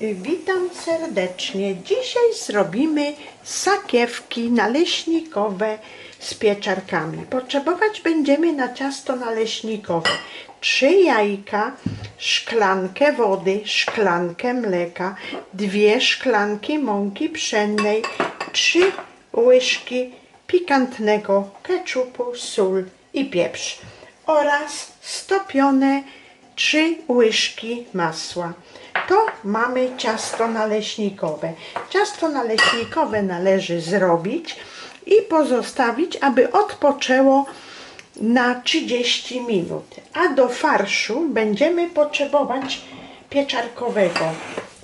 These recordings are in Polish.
Witam serdecznie. Dzisiaj zrobimy sakiewki naleśnikowe z pieczarkami. Potrzebować będziemy na ciasto naleśnikowe trzy jajka, szklankę wody, szklankę mleka, dwie szklanki mąki pszennej, trzy łyżki pikantnego keczupu, sól i pieprz oraz stopione trzy łyżki masła. To mamy ciasto naleśnikowe. Ciasto naleśnikowe należy zrobić i pozostawić, aby odpoczęło na 30 minut. A do farszu będziemy potrzebować pieczarkowego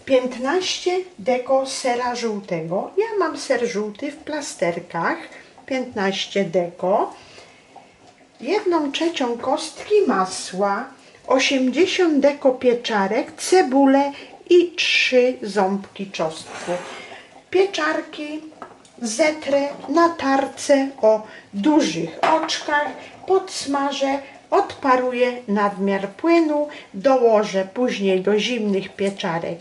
15 deko sera żółtego. Ja mam ser żółty w plasterkach 15 deko. Jedną trzecią kostki masła, 80 deko pieczarek, cebulę i 3 ząbki czosnku. Pieczarki zetrę na tarce o dużych oczkach, podsmażę, odparuję nadmiar płynu, dołożę później do zimnych pieczarek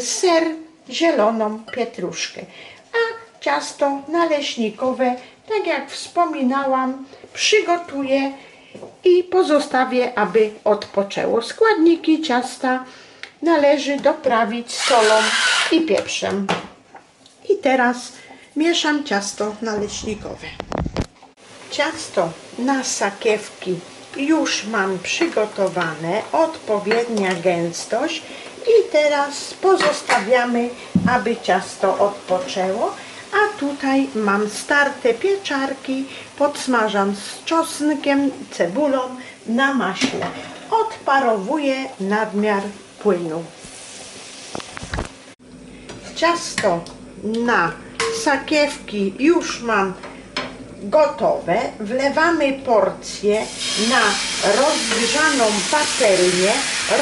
ser, zieloną pietruszkę. A ciasto naleśnikowe, tak jak wspominałam, przygotuję i pozostawię, aby odpoczęło. Składniki ciasta należy doprawić solą i pieprzem. I teraz mieszam ciasto naleśnikowe. Ciasto na sakiewki już mam przygotowane, odpowiednia gęstość i teraz pozostawiamy, aby ciasto odpoczęło. A tutaj mam starte pieczarki, podsmażam z czosnkiem, cebulą na maśle. Odparowuję nadmiar płynu. Ciasto na sakiewki już mam gotowe. Wlewamy porcję na rozgrzaną patelnię,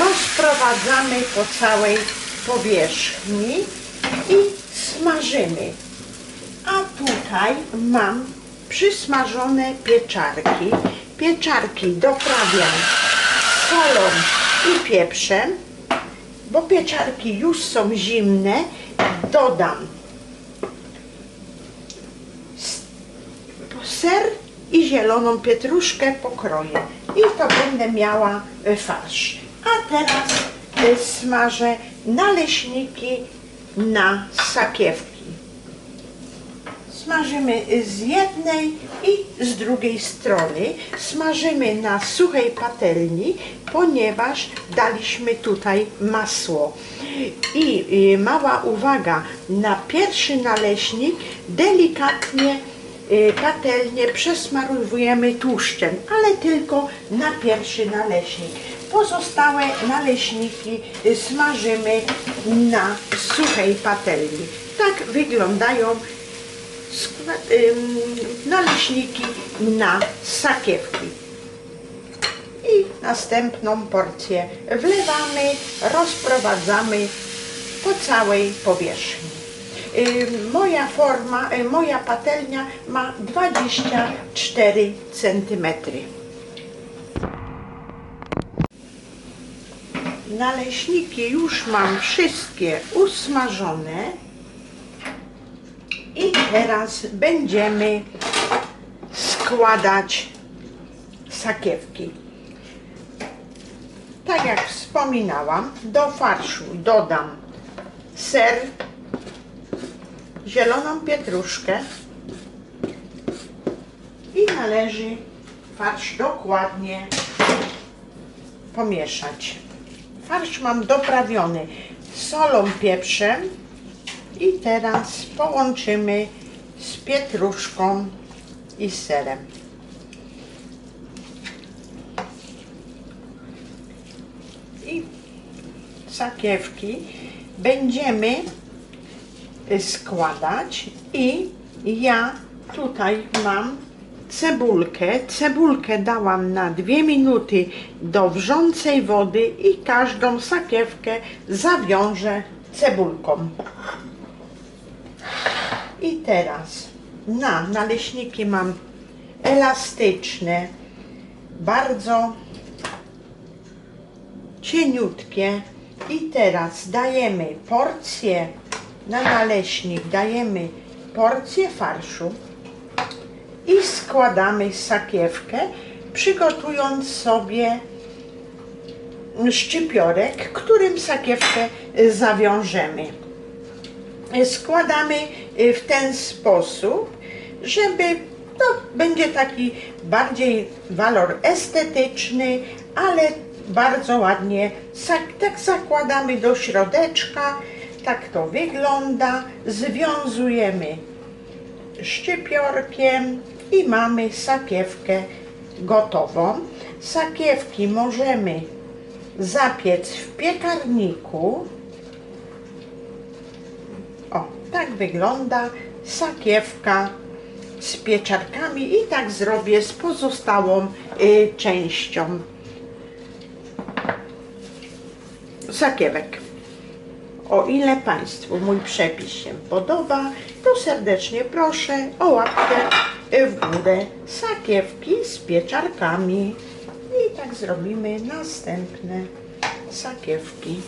rozprowadzamy po całej powierzchni i smażymy. A tutaj mam przysmażone pieczarki. Pieczarki doprawiam solą i pieprzem, bo pieczarki już są zimne. Dodam ser i zieloną pietruszkę pokroję. I to będę miała e, farsz. A teraz e, smażę naleśniki na sakiewki. Smażymy z jednej i z drugiej strony. Smażymy na suchej patelni, ponieważ daliśmy tutaj masło. I y, mała uwaga, na pierwszy naleśnik delikatnie y, patelnię przesmarowujemy tłuszczem, ale tylko na pierwszy naleśnik. Pozostałe naleśniki smażymy na suchej patelni. Tak wyglądają naleśniki na sakiewki. I następną porcję wlewamy, rozprowadzamy po całej powierzchni. Moja forma, y, moja patelnia ma 24 cm. Naleśniki już mam wszystkie usmażone. Teraz będziemy składać sakiewki. Tak jak wspominałam, do farszu dodam ser, zieloną pietruszkę i należy farsz dokładnie pomieszać. Farsz mam doprawiony solą, pieprzem i teraz połączymy z pietruszką i serem. I sakiewki będziemy składać i ja tutaj mam cebulkę. Cebulkę dałam na dwie minuty do wrzącej wody i każdą sakiewkę zawiążę cebulką. I teraz na naleśniki mam elastyczne, bardzo cieniutkie I teraz dajemy porcję na naleśnik, dajemy porcję farszu i składamy sakiewkę, przygotując sobie szczypiorek, którym sakiewkę zawiążemy. Y, Składamy y, w ten sposób, żeby to będzie taki bardziej walor estetyczny, ale bardzo ładnie tak zakładamy do środeczka, tak to wygląda, związujemy szczypiorkiem i mamy sakiewkę gotową. Sakiewki możemy zapiec w piekarniku. Tak wygląda sakiewka z pieczarkami i tak zrobię z pozostałą y, częścią sakiewek. O ile Państwu mój przepis się podoba, to serdecznie proszę o łapkę w górę sakiewki z pieczarkami. I tak zrobimy następne sakiewki.